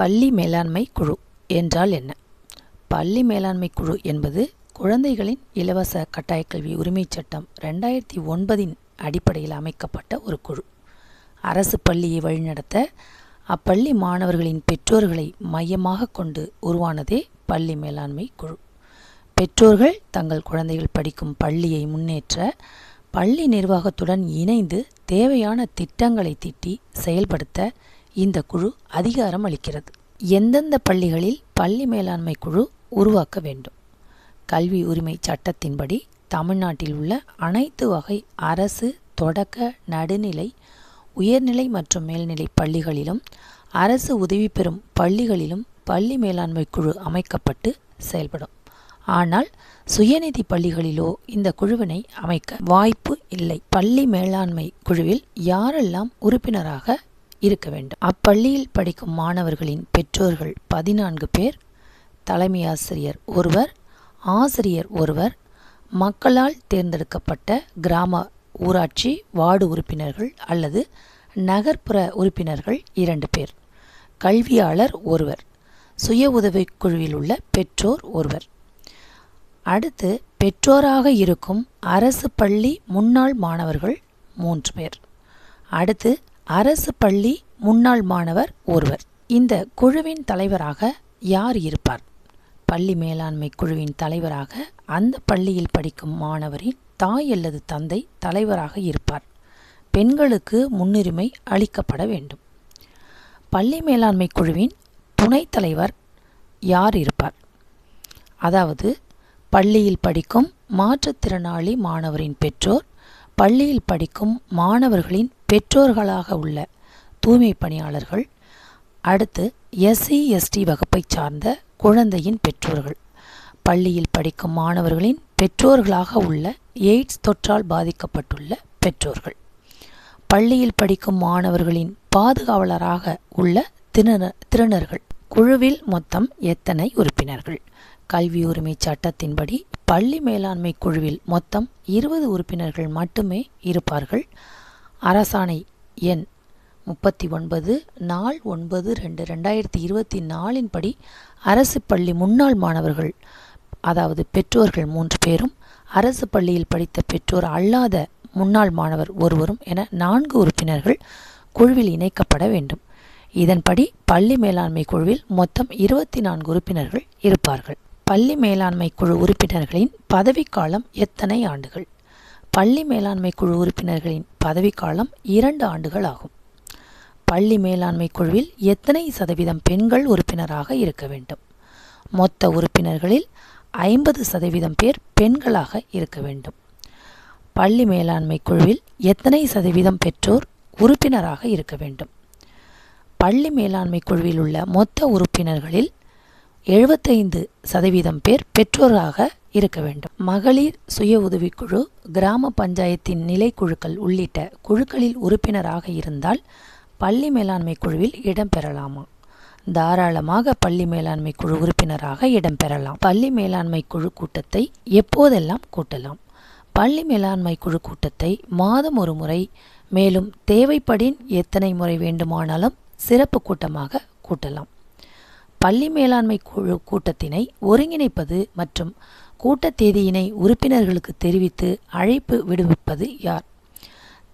பள்ளி மேலாண்மை குழு என்றால் என்ன? பள்ளி மேலாண்மை குழு என்பது குழந்தைகளின் இலவச கட்டாயக் கல்வி உரிமைச் சட்டம் ரெண்டாயிரத்தி ஒன்பதின் அடிப்படையில் அமைக்கப்பட்ட ஒரு குழு. அரசு பள்ளியை வழிநடத்த அப்பள்ளி மாணவர்களின் பெற்றோர்களை மையமாக கொண்டு உருவானதே பள்ளி மேலாண்மை குழு. பெற்றோர்கள் தங்கள் குழந்தைகள் படிக்கும் பள்ளியை முன்னேற்ற பள்ளி நிர்வாகத்துடன் இணைந்து தேவையான திட்டங்களை திட்டி செயல்படுத்த இந்த குழு அதிகாரம் அளிக்கிறது. எந்தெந்த பள்ளிகளில் பள்ளி மேலாண்மை குழு உருவாக்க வேண்டும்? கல்வி உரிமை சட்டத்தின்படி தமிழ்நாட்டில் உள்ள அனைத்து வகை அரசு தொடக்க நடுநிலை உயர்நிலை மற்றும் மேல்நிலை பள்ளிகளிலும் அரசு உதவி பெறும் பள்ளிகளிலும் பள்ளி மேலாண்மை குழு அமைக்கப்பட்டு செயல்படும். ஆனால் சுயநிதி பள்ளிகளிலோ இந்த குழுவினை அமைக்க வாய்ப்பு இல்லை. பள்ளி மேலாண்மை குழுவில் யாரெல்லாம் உறுப்பினராக இருக்க வேண்டும். அப்பள்ளியில் படிக்கும் மாணவர்களின் பெற்றோர்கள் பதினான்கு பேர் தலைமை ஆசிரியர் ஒருவர் ஆசிரியர் ஒருவர் மக்களால் தேர்ந்தெடுக்கப்பட்ட கிராம ஊராட்சி வார்டு உறுப்பினர்கள் அல்லது நகர்ப்புற உறுப்பினர்கள் இரண்டு பேர் கல்வியாளர் ஒருவர் சுய உதவிக்குழுவில் உள்ள பெற்றோர் ஒருவர். அடுத்து பெற்றோராக இருக்கும் அரசு பள்ளி முன்னாள் மாணவர்கள் மூன்று பேர். அடுத்து அரசு பள்ளி முன்னாள் மாணவர் ஒருவர். இந்த குழுவின் தலைவராக யார் இருப்பார்? பள்ளி மேலாண்மை குழுவின் தலைவராக அந்த பள்ளியில் படிக்கும் மாணவரின் தாய் அல்லது தந்தை தலைவராக இருப்பார். பெண்களுக்கு முன்னுரிமை அளிக்கப்பட வேண்டும். பள்ளி மேலாண்மை குழுவின் துணைத் தலைவர் யார் இருப்பார்? அதாவது பள்ளியில் படிக்கும் மாற்றுத்திறனாளி மாணவரின் பெற்றோர் பள்ளியில் படிக்கும் மாணவர்களின் பெற்றோர்களாக உள்ள தூய்மை பணியாளர்கள் அடுத்து எஸ்சி எஸ்டி வகுப்பைச் சார்ந்த குழந்தையின் பெற்றோர்கள். பள்ளியில் படிக்கும் மாணவர்களின் பெற்றோர்களாக உள்ள எய்ட்ஸ் தொற்றால் பாதிக்கப்பட்டுள்ள பெற்றோர்கள். பள்ளியில் படிக்கும் மாணவர்களின் பாதுகாவலராக உள்ள திறன திறனர்கள். குழுவில் மொத்தம் எத்தனை உறுப்பினர்கள்? கல்வி உரிமை சட்டத்தின்படி பள்ளி மேலாண்மை குழுவில் மொத்தம் இருபது உறுப்பினர்கள் மட்டுமே இருப்பார்கள். அரசாணை எண் முப்பத்தி ஒன்பது நாள் ஒன்பது ரெண்டு ரெண்டாயிரத்தி இருபத்தி நாலின் படி அரசு பள்ளி முன்னாள் மாணவர்கள் அதாவது பெற்றோர்கள் மூன்று பேரும் அரசு பள்ளியில் படித்த பெற்றோர் அல்லாத முன்னாள் மாணவர் ஒருவரும் என நான்கு உறுப்பினர்கள் குழுவில் இணைக்கப்பட வேண்டும். இதன்படி பள்ளி மேலாண்மை குழுவில் மொத்தம் இருபத்தி நான்கு உறுப்பினர்கள் இருப்பார்கள். பள்ளி மேலாண்மை குழு உறுப்பினர்களின் பதவிக்காலம் எத்தனை ஆண்டுகள்? பள்ளி மேலாண்மை குழு உறுப்பினர்களின் பதவிக்காலம் இரண்டு ஆண்டுகள் ஆகும். பள்ளி மேலாண்மை குழுவில் எத்தனை சதவீதம் பெண்கள் உறுப்பினராக இருக்க வேண்டும்? மொத்த உறுப்பினர்களில் ஐம்பது சதவீதம் பேர் பெண்களாக இருக்க வேண்டும். பள்ளி மேலாண்மை குழுவில் எத்தனை சதவீதம் பெற்றோர் உறுப்பினராக இருக்க வேண்டும்? பள்ளி மேலாண்மை குழுவில் உள்ள மொத்த உறுப்பினர்களில் எழுபத்தைந்து சதவீதம் பேர் பெற்றோராக இருக்க வேண்டும். மகளிர் சுய உதவிக்குழு கிராம பஞ்சாயத்தின் நிலைக்குழுக்கள் உள்ளிட்ட குழுக்களில் உறுப்பினராக இருந்தால் பள்ளி மேலாண்மை குழுவில் இடம்பெறலாமா தாராளமாக பள்ளி மேலாண்மை குழு உறுப்பினராக இடம்பெறலாம் பள்ளி மேலாண்மை குழு கூட்டத்தை எப்போதெல்லாம் கூட்டலாம்? பள்ளி மேலாண்மை குழு கூட்டத்தை மாதம் ஒரு முறை மேலும் தேவைப்படின் எத்தனை முறை வேண்டுமானாலும் சிறப்பு கூட்டமாக கூட்டலாம். பள்ளி மேலாண்மை குழு கூட்டத்தினை ஒருங்கிணைப்பது மற்றும் கூட்ட தேதியினை உறுப்பினர்களுக்கு தெரிவித்து அழைப்பு விடுவிப்பது யார்?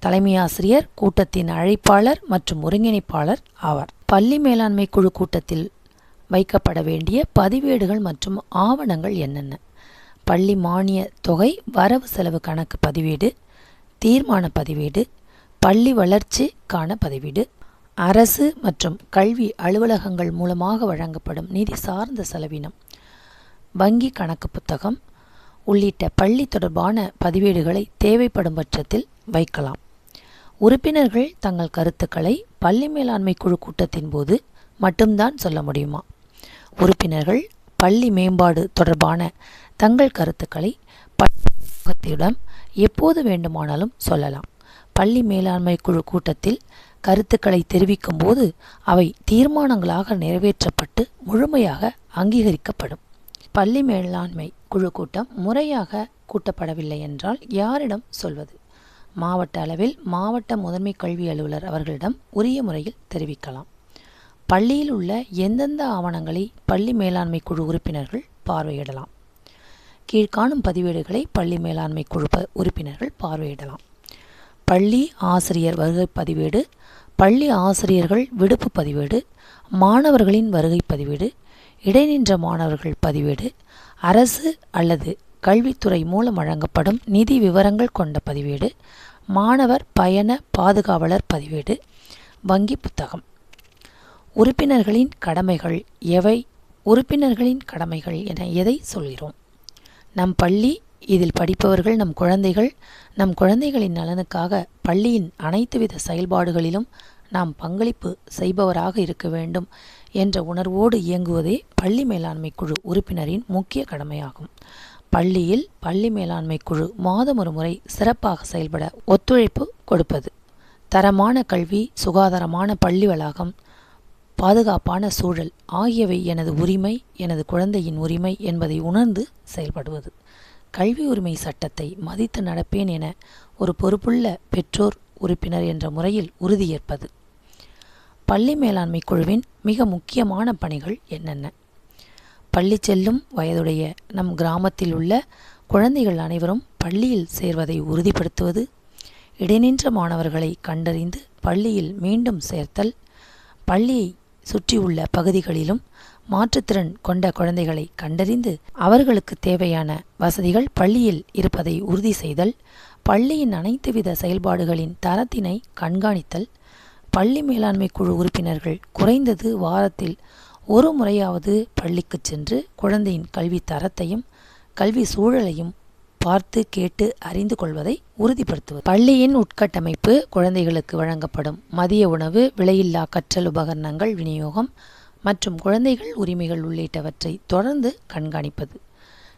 தலைமையாசிரியர் கூட்டத்தின் அழைப்பாளர் மற்றும் ஒருங்கிணைப்பாளர் ஆவார். பள்ளி மேலாண்மை குழு கூட்டத்தில் வைக்கப்பட வேண்டிய பதிவேடுகள் மற்றும் ஆவணங்கள் என்னென்ன? பள்ளி மானிய தொகை வரவு செலவு கணக்கு பதிவேடு தீர்மான பதிவேடு பள்ளி வளர்ச்சிக்கான பதிவேடு அரசு மற்றும் கல்வி அலுவலகங்கள் மூலமாக வழங்கப்படும் நிதி சார்ந்த செலவினம் வங்கி கணக்கு புத்தகம் உள்ளிட்ட பள்ளி தொடர்பான பதிவேடுகளை தேவைப்படும் பட்சத்தில் வைக்கலாம். உறுப்பினர்கள் தங்கள் கருத்துக்களை பள்ளி மேலாண்மை குழு கூட்டத்தின் போது மட்டும்தான் சொல்ல முடியுமா? உறுப்பினர்கள் பள்ளி மேம்பாடு தொடர்பான தங்கள் கருத்துக்களை பள்ளியிடம் எப்போது வேண்டுமானாலும் சொல்லலாம். பள்ளி மேலாண்மை குழு கூட்டத்தில் கருத்துக்களை தெரிவிக்கும் போது அவை தீர்மானங்களாக நிறைவேற்றப்பட்டு முழுமையாக அங்கீகரிக்கப்படும். பள்ளி மேலாண்மை குழு கூட்டம் முறையாக கூட்டப்படவில்லை என்றால் யாரிடம் சொல்வது? மாவட்ட அளவில் மாவட்ட முதன்மை கல்வி அலுவலர் அவர்களிடம் உரிய முறையில் தெரிவிக்கலாம். பள்ளியில் உள்ள எந்தெந்த ஆவணங்களை பள்ளி மேலாண்மை குழு உறுப்பினர்கள் பார்வையிடலாம்? கீழ்காணும் பதிவேடுகளை பள்ளி மேலாண்மை குழு ப- உறுப்பினர்கள் பார்வையிடலாம். பள்ளி ஆசிரியர் வருகை பதிவேடு பள்ளி ஆசிரியர்கள் விடுப்பு பதிவேடு மாணவர்களின் வருகை பதிவேடு இடைநின்ற மாணவர்கள் பதிவேடு அரசு அல்லது கல்வித்துறை மூலம் வழங்கப்படும் நிதி விவரங்கள் கொண்ட பதிவேடு மாணவர் பயண பாதுகாவலர் பதிவேடு வங்கி புத்தகம். உறுப்பினர்களின் கடமைகள் எவை? உறுப்பினர்களின் கடமைகள் என எதை சொல்கிறோம்? நம் பள்ளி இதில் படிப்பவர்கள் நம் குழந்தைகள் நம் குழந்தைகளின் நலனுக்காக பள்ளியின் அனைத்துவித செயல்பாடுகளிலும் நாம் பங்களிப்பு செய்பவராக இருக்க வேண்டும் என்ற உணர்வோடு இயங்குவதே பள்ளி மேலாண்மை குழு உறுப்பினரின் முக்கிய கடமையாகும். பள்ளியில் பள்ளி மேலாண்மை குழு மாதம் ஒரு முறை சிறப்பாக செயல்பட ஒத்துழைப்பு கொடுப்பது. தரமான கல்வி சுகாதாரமான பள்ளி வளாகம் பாதுகாப்பான சூழல் ஆகியவை எனது உரிமை எனது குழந்தையின் உரிமை என்பதை உணர்ந்து செயல்படுவது. கல்வி உரிமை சட்டத்தை மதித்து நடப்பேன் என ஒரு பொறுப்புள்ள பெற்றோர் உறுப்பினர் என்ற முறையில் உறுதியேற்பது. பள்ளி மேலாண்மை குழுவின் மிக முக்கியமான பணிகள் என்னென்ன? பள்ளி செல்லும் வயதுடைய நம் கிராமத்தில் உள்ள குழந்தைகள் அனைவரும் பள்ளியில் சேர்வதை உறுதிப்படுத்துவது இடைநின்ற மாணவர்களை கண்டறிந்து பள்ளியில் மீண்டும் சேர்த்தல் பள்ளியை சுற்றியுள்ள பகுதிகளிலும் மாற்றுத்திறன் கொண்ட குழந்தைகளை கண்டறிந்து அவர்களுக்கு தேவையான வசதிகள் பள்ளியில் இருப்பதை உறுதி செய்தல் பள்ளியின் அனைத்து வித செயல்பாடுகளின் தரத்தினை கண்காணித்தல் பள்ளி மேலாண்மை குழு உறுப்பினர்கள் குறைந்தது வாரத்தில் ஒரு முறையாவது பள்ளிக்கு சென்று குழந்தையின் கல்வி தரத்தையும் கல்வி சூழலையும் பார்த்து கேட்டு அறிந்து கொள்வதை உறுதிப்படுத்துவது. பள்ளியின் உட்கட்டமைப்பு குழந்தைகளுக்கு வழங்கப்படும் மதிய உணவு விலையில்லா கற்றல் உபகரணங்கள் விநியோகம் மற்றும் குழந்தைகள் உரிமைகள் உள்ளிட்டவற்றை தொடர்ந்து கண்காணிப்பது.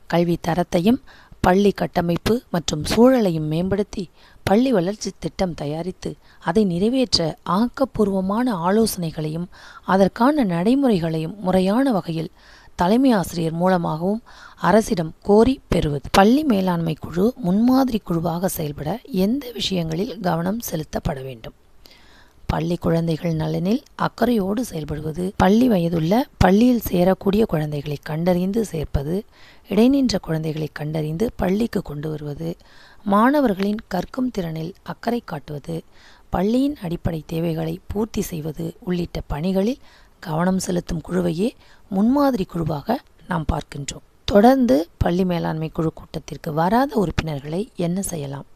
கல்வி தரத்தையும் பள்ளி கட்டமைப்பு மற்றும் சூழலையும் மேம்படுத்தி பள்ளி வளர்ச்சி திட்டம் தயாரித்து அதை நிறைவேற்ற ஆக்கப்பூர்வமான ஆலோசனைகளையும் அதற்கான நடைமுறைகளையும் முறையான வகையில் தலைமை ஆசிரியர் மூலமாகவும் அரசிடம் கோரி பெறுவது. பள்ளி மேலாண்மை குழு முன்மாதிரி குழுவாக செயல்பட எந்த விஷயங்களில் கவனம் செலுத்தப்பட வேண்டும்? பள்ளி குழந்தைகள் நலனில் அக்கறையோடு செயல்படுவது பள்ளி வயதுள்ள பள்ளியில் சேரக்கூடிய குழந்தைகளை கண்டறிந்து சேர்ப்பது இடைநின்ற குழந்தைகளை கண்டறிந்து பள்ளிக்கு கொண்டு வருவது மாணவர்களின் கற்கும் திறனில் அக்கறை காட்டுவது பள்ளியின் அடிப்படை தேவைகளை பூர்த்தி செய்வது உள்ளிட்ட பணிகளில் கவனம் செலுத்தும் குழுவையே முன்மாதிரி குழுவாக நாம் பார்க்கின்றோம். தொடர்ந்து பள்ளி மேலாண்மை குழு கூட்டத்திற்கு வராத உறுப்பினர்களை என்ன செய்யலாம்?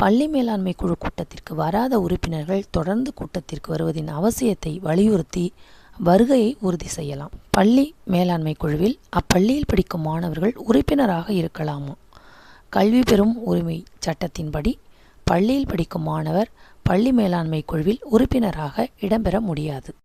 பள்ளி மேலாண்மை குழு கூட்டத்திற்கு வராத உறுப்பினர்கள் தொடர்ந்து கூட்டத்திற்கு வருவதின் அவசியத்தை வலியுறுத்தி வருகையை உறுதி செய்யலாம். பள்ளி மேலாண்மை குழுவில் அப்பள்ளியில் படிக்கும் மாணவர்கள் உறுப்பினராக இருக்கலாமா? கல்வி பெறும் உரிமை சட்டத்தின்படி பள்ளியில் படிக்கும் மாணவர் பள்ளி மேலாண்மை குழுவில் உறுப்பினராக இடம்பெற முடியாது.